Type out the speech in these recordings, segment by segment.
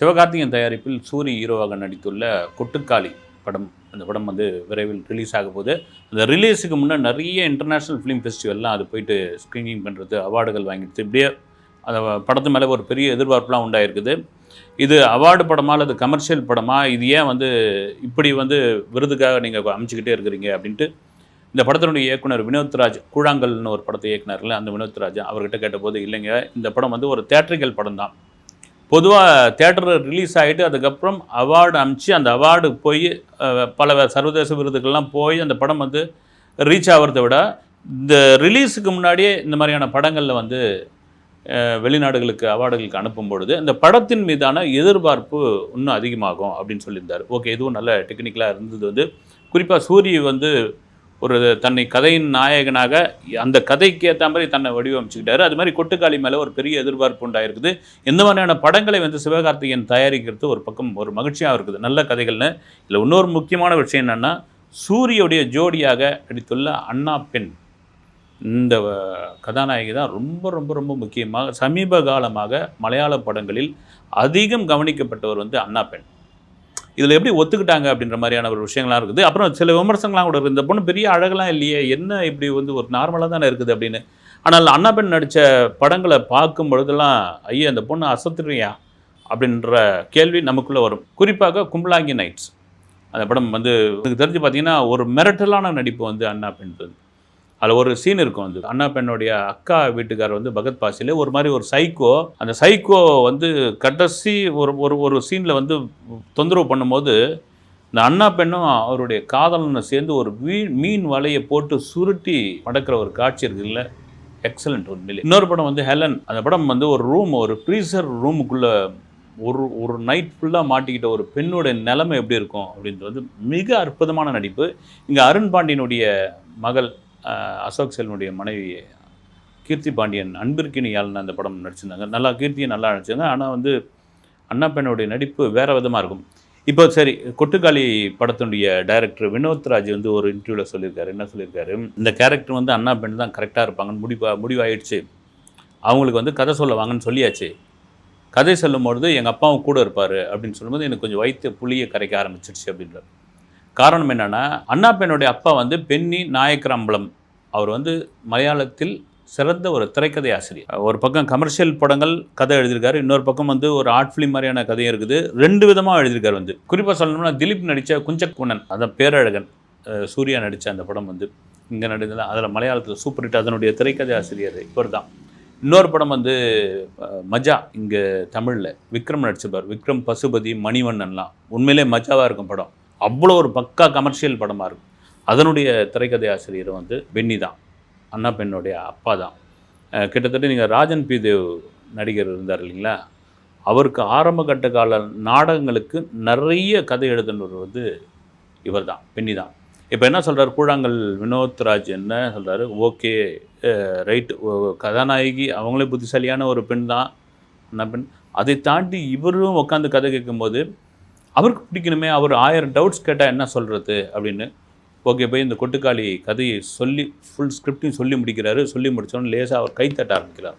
சிவகார்த்திகேயன் தயாரிப்பில் சூரி ஹீரோவாக நடித்துள்ள கொட்டுக்காளி படம் அந்த படம் வந்து விரைவில் ரிலீஸ் ஆக போகுது. அந்த ரிலீஸுக்கு முன்னே நிறைய இன்டர்நேஷ்னல் ஃபிலிம் ஃபெஸ்டிவல்லாம் அது போயிட்டு ஸ்க்ரீனிங் பண்ணுறது அவார்டுகள் வாங்கிடுது. இப்படியே அந்த படத்து மேலே ஒரு பெரிய எதிர்பார்ப்புலாம் உண்டாயிருக்குது. இது அவார்டு படமா அல்லது கமர்ஷியல் படமா? இது ஏன் வந்து இப்படி வந்து விருதுக்காக நீங்கள் அமைச்சிக்கிட்டே இருக்கிறீங்க அப்படின்ட்டு இந்த படத்தினுடைய இயக்குனர் வினோத்ராஜ் கூழாங்கல்னு ஒரு படத்தை இயக்குனர்ல அந்த வினோத்ராஜ் அவர்கிட்ட கேட்டபோது இல்லைங்க இந்த படம் வந்து ஒரு தேட்ரிக்கல் படம் தான் பொதுவாக தேட்டர் ரிலீஸ் ஆகிட்டு அதுக்கப்புறம் அவார்டு அமிச்சு அந்த அவார்டு போய் பல சர்வதேச விருதுகள்லாம் போய் அந்த படம் வந்து ரீச் ஆகிறத விட இந்த ரிலீஸுக்கு முன்னாடியே இந்த மாதிரியான படங்களில் வந்து வெளிநாடுகளுக்கு அவார்டுகளுக்கு அனுப்பும் பொழுது இந்த படத்தின் மீதான எதிர்பார்ப்பு இன்னும் அதிகமாகும் அப்படின்னு சொல்லியிருந்தார். ஓகே இதுவும் நல்ல டெக்னிக்கலாக இருந்தது வந்து குறிப்பாக சூரிய வந்து ஒரு தன்னை கதையின் நாயகனாக அந்த கதைக்கு ஏற்ற மாதிரி தன்னை வடிவமைச்சுக்கிட்டாரு. அது மாதிரி கொட்டுக்காளி மேலே ஒரு பெரிய எதிர்பார்ப்பு உண்டாயிருக்குது. எந்த மாதிரியான படங்களை வந்து சிவகார்த்திகேயன் தயாரிக்கிறது ஒரு பக்கம் ஒரு மகிழ்ச்சியாக இருக்குது. நல்ல கதைகள்னு. இதில் இன்னொரு முக்கியமான விஷயம் என்னென்னா சூரியோடைய ஜோடியாக நடித்துள்ள அண்ணா பெண். இந்த கதாநாயகி தான் ரொம்ப ரொம்ப ரொம்ப முக்கியமாக சமீப காலமாக மலையாள படங்களில் அதிகம் கவனிக்கப்பட்டவர் வந்து அண்ணா பெண். இதில் எப்படி ஒத்துக்கிட்டாங்க அப்படின்ற மாதிரியான ஒரு விஷயங்கள்லாம் இருக்குது. அப்புறம் சில விமர்சனங்கள்லாம் கூட இருக்குது. இந்த பொண்ணு பெரிய அழகெல்லாம் இல்லையே என்ன இப்படி வந்து ஒரு நார்மலாக தானே இருக்குது அப்படின்னு. ஆனால் அண்ணா பெண் நடித்த படங்களை பார்க்கும் பொழுதெல்லாம் ஐயா இந்த பொண்ணு அசத்துறியா? அப்படின்ற கேள்வி நமக்குள்ளே வரும். குறிப்பாக கும்பலாங்கி நைட்ஸ். அந்த படம் வந்து எனக்கு தெரிஞ்சு பார்த்தீங்கன்னா ஒரு மிரட்டலான நடிப்பு வந்து அண்ணா பெண் அதில் ஒரு சீன் இருக்கும் அது அண்ணா பெண்ணுடைய அக்கா வீட்டுக்காரர் வந்து பகத் பாசியில் ஒரு மாதிரி ஒரு சைக்கோ அந்த சைக்கோ வந்து கடைசி ஒரு ஒரு ஒரு சீனில் வந்து தொந்தரவு பண்ணும்போது இந்த அண்ணா பெண்ணும் அவருடைய காதலனை சேர்ந்து ஒரு மீன் மீன் வலையை போட்டு சுருட்டி மடக்கிற ஒரு காட்சி இருக்குல்ல எக்ஸலண்ட் உண்மையிலே இன்னொரு படம் வந்து ஹெலன் அந்த படம் வந்து ஒரு ரூம் ஒரு ப்ரீசர் ரூமுக்குள்ளே ஒரு ஒரு நைட் ஃபுல்லாக மாட்டிக்கிட்ட ஒரு பெண்ணோட நிலைமை எப்படி இருக்கும் அப்படின்றது வந்து மிக அற்புதமான நடிப்பு. இங்கே அருண் பாண்டியனுடைய மகள் அசோக் செல்வனுடைய மனைவி கீர்த்தி பாண்டியன் அன்பிற்கினி யாழ்னு அந்த படம் நடிச்சிருந்தாங்க. நல்லா கீர்த்தியை நல்லா நடிச்சிருந்தாங்க. ஆனால் வந்து அண்ணா பெண்ணுடைய நடிப்பு வேறு விதமாக இருக்கும். இப்போ சரி கொட்டுக்காளி படத்தினுடைய டைரக்டர் வினோத்ராஜ் வந்து ஒரு இன்டர்வியூவில் சொல்லியிருக்காரு. என்ன சொல்லியிருக்காரு? இந்த கேரக்டர் வந்து அண்ணா பெண் தான் கரெக்டாக இருப்பாங்கன்னு முடிவா முடிவாயிடுச்சு. அவங்களுக்கு வந்து கதை சொல்ல வாங்கன்னு சொல்லியாச்சு. கதை சொல்லும்பொழுது எங்கள் அப்பாவும் கூட இருப்பார் அப்படின்னு சொல்லும்போது எனக்கு கொஞ்சம் வயிற்று புளியை கரைக்க ஆரம்பிச்சிருச்சு அப்படின்றார். காரணம் என்னென்னா அண்ணா பெண்ணுடைய அப்பா வந்து பென்னி நாயக்கரம்பலம். அவர் வந்து மலையாளத்தில் சிறந்த ஒரு திரைக்கதை ஆசிரியர். ஒரு பக்கம் கமர்ஷியல் படங்கள் கதை எழுதியிருக்காரு. இன்னொரு பக்கம் வந்து ஒரு ஆர்ட் ஃபிலிம் மாதிரியான கதையும் இருக்குது. ரெண்டு விதமாக எழுதியிருக்காரு வந்து. குறிப்பாக சொல்லணும்னா திலீப் நடித்த குஞ்சக்குணன் அதான் பேரழகன் சூர்யா நடித்த அந்த படம் வந்து இங்கே நடித்ததில் அதில் மலையாளத்தில் சூப்பர் ஹிட் அதனுடைய திரைக்கதை ஆசிரியர் இவர் தான் இன்னொரு படம் வந்து மஜா இங்கே தமிழில். விக்ரம் நடிச்சிருப்பார். விக்ரம் பசுபதி மணிவண்ணன்லாம். உண்மையிலே மஜாவாக இருக்கும் படம். அவ்வளோ ஒரு பக்கா கமர்ஷியல் படமாக இருக்கும். அதனுடைய திரைக்கதை ஆசிரியர் வந்து பென்னி தான். அண்ணா பெண்ணுடைய அப்பா தான். கிட்டத்தட்ட நீங்கள் ராஜன் பி தேவ் நடிகர் இருந்தார் இல்லைங்களா? அவருக்கு ஆரம்ப கட்ட கால நாடகங்களுக்கு நிறைய கதை எழுதுனவர் வந்து இவர் தான் பென்னி தான். இப்போ என்ன சொல்கிறார் கூழாங்கல் வினோத்ராஜ் என்ன சொல்கிறாரு ஓகே ரைட்டு. கதாநாயகி அவங்களே புத்திசாலியான ஒரு பெண் தான் அண்ணா பெண். அதை தாண்டி இவரும் உட்காந்து கதை கேட்கும்போது அவருக்கு பிடிக்கணுமே அவர் ஆயிரம் டவுட்ஸ் கேட்டால் என்ன சொல்கிறது அப்படின்னு. ஓகே போய் இந்த கொட்டுக்காளி கதையை சொல்லி ஃபுல் ஸ்கிரிப்டையும் சொல்லி முடிக்கிறாரு. சொல்லி முடித்தோன்னு லேசாக அவர் கைத்தட்ட ஆரம்பிக்கிறார்.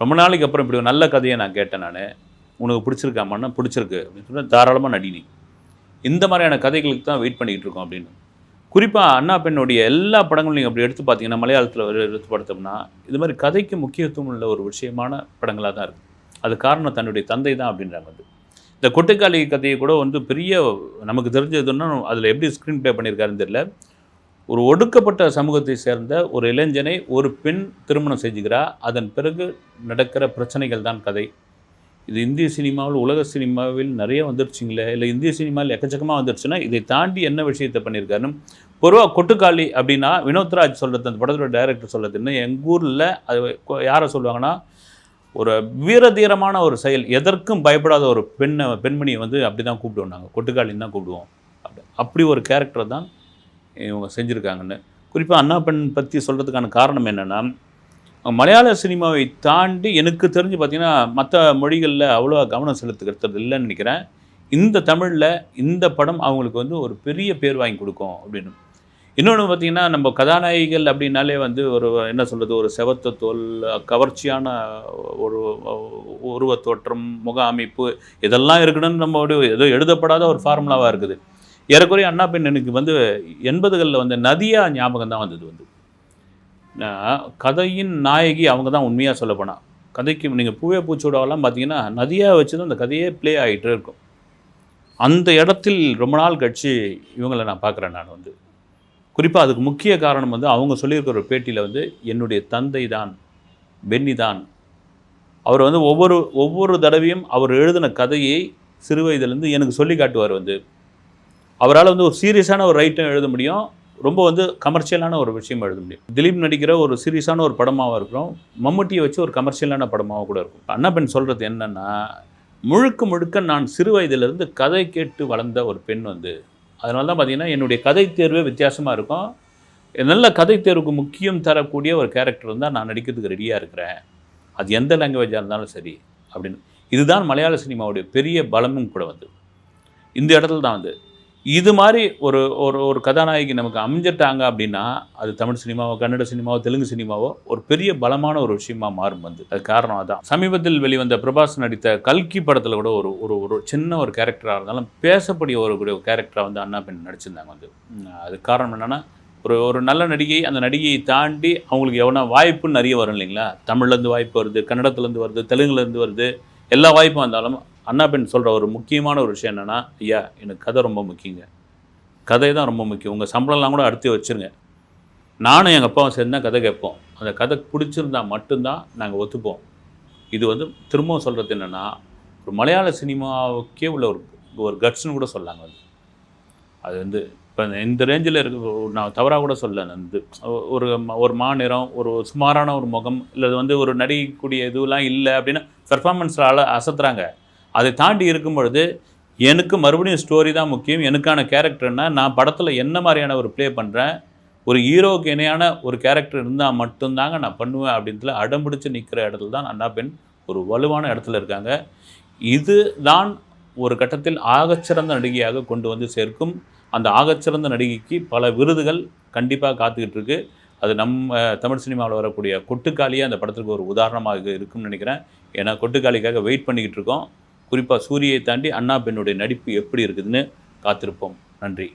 ரொம்ப நாளைக்கு அப்புறம் இப்படி ஒரு நல்ல கதையை நான் கேட்டேன் நான். உனக்கு பிடிச்சிருக்காமான்னா பிடிச்சிருக்கு அப்படின்னு சொன்னால் தாராளமாக நடினி இந்த மாதிரியான கதைகளுக்கு தான் வெயிட் பண்ணிக்கிட்டு இருக்கோம் அப்படின்னு. குறிப்பாக அண்ணா பெண்ணுடைய எல்லா படங்களும் நீங்கள் அப்படி எடுத்து பார்த்தீங்கன்னா மலையாளத்தில் எடுத்து பார்த்தோம்னா இது மாதிரி கதைக்கு முக்கியத்துவம் உள்ள ஒரு விஷயமான படங்களாக தான் இருக்குது அது காரணம் தன்னுடைய தந்தை தான் அப்படின்றாங்க அது. இந்த கொட்டுக்காளி கதையை கூட வந்து பெரிய நமக்கு தெரிஞ்சதுன்னா அதில் எப்படி ஸ்க்ரீன் ப்ளே பண்ணியிருக்காருன்னு தெரியல. ஒரு ஒடுக்கப்பட்ட சமூகத்தை சேர்ந்த ஒரு இளைஞனை ஒரு பெண் திருமணம் செஞ்சுக்கிறா. அதன் பிறகு நடக்கிற பிரச்சனைகள் தான் கதை. இது இந்திய சினிமாவில் உலக சினிமாவில் நிறைய வந்துருச்சுங்களே. இல்லை இந்திய சினிமாவில் எக்கச்சக்கமாக வந்துருச்சுன்னா இதை தாண்டி என்ன விஷயத்தை பண்ணியிருக்காருன்னு. பொதுவாக கொட்டுக்காளி அப்படின்னா வினோத்ராஜ் சொல்கிறது அந்த படத்தோட டைரக்டர் சொல்கிறதுன்னு எங்கள் ஊரில் அது யாரை சொல்லுவாங்கன்னா ஒரு வீரதீரமான ஒரு செயல். எதற்கும் பயப்படாத ஒரு பெண்ணை பெண்மணியை வந்து அப்படி தான் கூப்பிடுவோம் நாங்கள் கொட்டுக்காளின்னு தான் கூப்பிடுவோம். அப்படி அப்படி ஒரு கேரக்டர் தான் இவங்க செஞ்சுருக்காங்கன்னு. குறிப்பாக அண்ணா பெண் பற்றி சொல்கிறதுக்கான காரணம் என்னென்னா மலையாள சினிமாவை தாண்டி எனக்கு தெரிஞ்சு பார்த்திங்கன்னா மற்ற மொழிகளில் அவ்வளோ கவனம் செலுத்துக்கிறது இல்லைன்னு நினைக்கிறேன். இந்த தமிழில் இந்த படம் அவங்களுக்கு வந்து ஒரு பெரிய பேர் வாங்கி கொடுக்கும் அப்படின்னு. இன்னொன்று பார்த்தீங்கன்னா நம்ம கதாநாயகிகள் அப்படின்னாலே வந்து ஒரு என்ன சொல்கிறது ஒரு செவத்த தோல் கவர்ச்சியான ஒரு உருவத் தோற்றம் முக அமைப்பு இதெல்லாம் இருக்கணும்னு நம்ம ஒரு ஏதோ எழுதப்படாத ஒரு ஃபார்முலாவாக இருக்குது. ஏறக்குறைய அண்ணா பெண் எனக்கு வந்து எண்பதுகளில் வந்து நதியாக ஞாபகம் தான் வந்தது வந்து. கதையின் நாயகி அவங்க தான் உண்மையாக சொல்லப்போனால் கதைக்கு நீங்கள் பூவே பூச்சோடாவெல்லாம் பார்த்தீங்கன்னா நதியாக வச்சு தான் அந்த கதையே ப்ளே ஆகிட்டு இருக்கும். அந்த இடத்தில் ரொம்ப நாள் கழித்து இவங்களை நான் பார்க்குறேன் நான் வந்து. குறிப்பாக அதுக்கு முக்கிய காரணம் வந்து அவங்க சொல்லியிருக்கிற ஒரு பேட்டியில் வந்து என்னுடைய தந்தை தான் பென்னி தான் அவர் வந்து ஒவ்வொரு ஒவ்வொரு தடவையும் அவர் எழுதின கதையை சிறு வயதுலேருந்து எனக்கு சொல்லி காட்டுவார் வந்து. அவரால் வந்து ஒரு சீரியஸான ஒரு ரைட்டும் எழுத முடியும். ரொம்ப வந்து கமர்ஷியலான ஒரு விஷயம் எழுத முடியும். திலீப் நடிக்கிற ஒரு சீரியஸான ஒரு படமாகவும் இருக்கிறோம் மம்முட்டியை வச்சு ஒரு கமர்ஷியலான படமாக கூட இருக்கும். அண்ணா பெண் சொல்கிறது என்னென்னா முழுக்க முழுக்க நான் சிறு வயதிலிருந்து கதை கேட்டு வளர்ந்த ஒரு பெண் வந்து அதனால தான் பார்த்தீங்கன்னா என்னுடைய கதை தேர்வே வித்தியாசமாக இருக்கும். நல்ல கதை தேர்வுக்கு முக்கியம் தரக்கூடிய ஒரு கேரக்டர் இருந்தால் நான் நடிக்கிறதுக்கு ரெடியாக இருக்கிறேன். அது எந்த லாங்குவேஜாக இருந்தாலும் சரி அப்படின்னு. இதுதான் மலையாள சினிமாவுடைய பெரிய பலமும் கூட வந்து. இந்த இடத்துல தான் வந்து இது மாதிரி ஒரு ஒரு ஒரு கதாநாயகி நமக்கு அமைஞ்சிட்டாங்க அப்படின்னா அது தமிழ் சினிமாவோ கன்னட சினிமாவோ தெலுங்கு சினிமாவோ ஒரு பெரிய பலமான ஒரு விஷயமா மாறும் வந்து. அது காரணம் அதான். சமீபத்தில் வெளிவந்த பிரபாஸ் நடித்த கல்கி படத்தில் கூட ஒரு ஒரு ஒரு சின்ன ஒரு கேரக்டராக இருந்தாலும் பேசக்கூடிய ஒரு கேரக்டராக வந்து அண்ணா பெண் நடிச்சிருந்தாங்க வந்து. அது காரணம் என்னென்னா ஒரு ஒரு நல்ல நடிகை அந்த நடிகையை தாண்டி அவங்களுக்கு எவ்வளோ வாய்ப்பு நிறைய வரும் இல்லைங்களா? தமிழ்லேருந்து வாய்ப்பு வருது கன்னடத்துலேருந்து வருது தெலுங்குலேருந்து வருது எல்லா வாய்ப்பும் வந்தாலும் அண்ணா பெண் சொல்கிற ஒரு முக்கியமான ஒரு விஷயம் என்னென்னா ஐயா எனக்கு கதை ரொம்ப முக்கியங்க. கதை தான் ரொம்ப முக்கியம். உங்கள் சம்பளம்லாம் கூட அடுத்து வச்சுருங்க. நானும் எங்கள் அப்பாவும் சேர்ந்து தான் கதை கேட்போம். அந்த கதை பிடிச்சிருந்தா மட்டும்தான் நாங்கள் ஒத்துப்போம். இது வந்து திரும்பவும் சொல்கிறது என்னென்னா ஒரு மலையாள சினிமாவுக்கே உள்ள ஒரு ஒரு கட்ஸ்னு கூட சொல்லாங்க அது. அது வந்து இப்போ இந்த ரேஞ்சில் இருக்க நான் தவறாக கூட சொல்ல வந்து ஒரு ஒரு மாநிறம் ஒரு சுமாரான ஒரு முகம் இல்லை வந்து ஒரு நடிக்கக்கூடிய இதுவெலாம் இல்லை அப்படின்னா பெர்ஃபார்மன்ஸில் அல அசத்துறாங்க. அதை தாண்டி இருக்கும் பொழுது எனக்கு மறுபடியும் ஸ்டோரி தான் முக்கியம். எனக்கான கேரக்டர்னா நான் படத்தில் என்ன மாதிரியான ஒரு ப்ளே பண்ணுறேன் ஒரு ஹீரோவுக்கு இணையான ஒரு கேரக்டர் இருந்தால் மட்டும்தாங்க நான் பண்ணுவேன் அப்படின்றதுல அடம்பிடிச்சு நிற்கிற இடத்துல தான் அண்ணா பெண் ஒரு வலுவான இடத்துல இருக்காங்க. இது தான் ஒரு கட்டத்தில் ஆகச்சிறந்த நடிகையாக கொண்டு வந்து சேர்க்கும். அந்த ஆகச்சிறந்த நடிகைக்கு பல விருதுகள் கண்டிப்பாக காத்துக்கிட்டு இருக்கு. அது நம்ம தமிழ் சினிமாவில் வரக்கூடிய கொட்டுக்காளியே அந்த படத்துக்கு ஒரு உதாரணமாக இருக்கும்னு நினைக்கிறேன். ஏன்னா கொட்டுக்காளிக்காக வெயிட் பண்ணிக்கிட்டு இருக்கோம். குறிப்பாக சூரியை தாண்டி அண்ணா பெண்ணுடைய நடிப்பு எப்படி இருக்குதுன்னு காத்திருப்போம். நன்றி.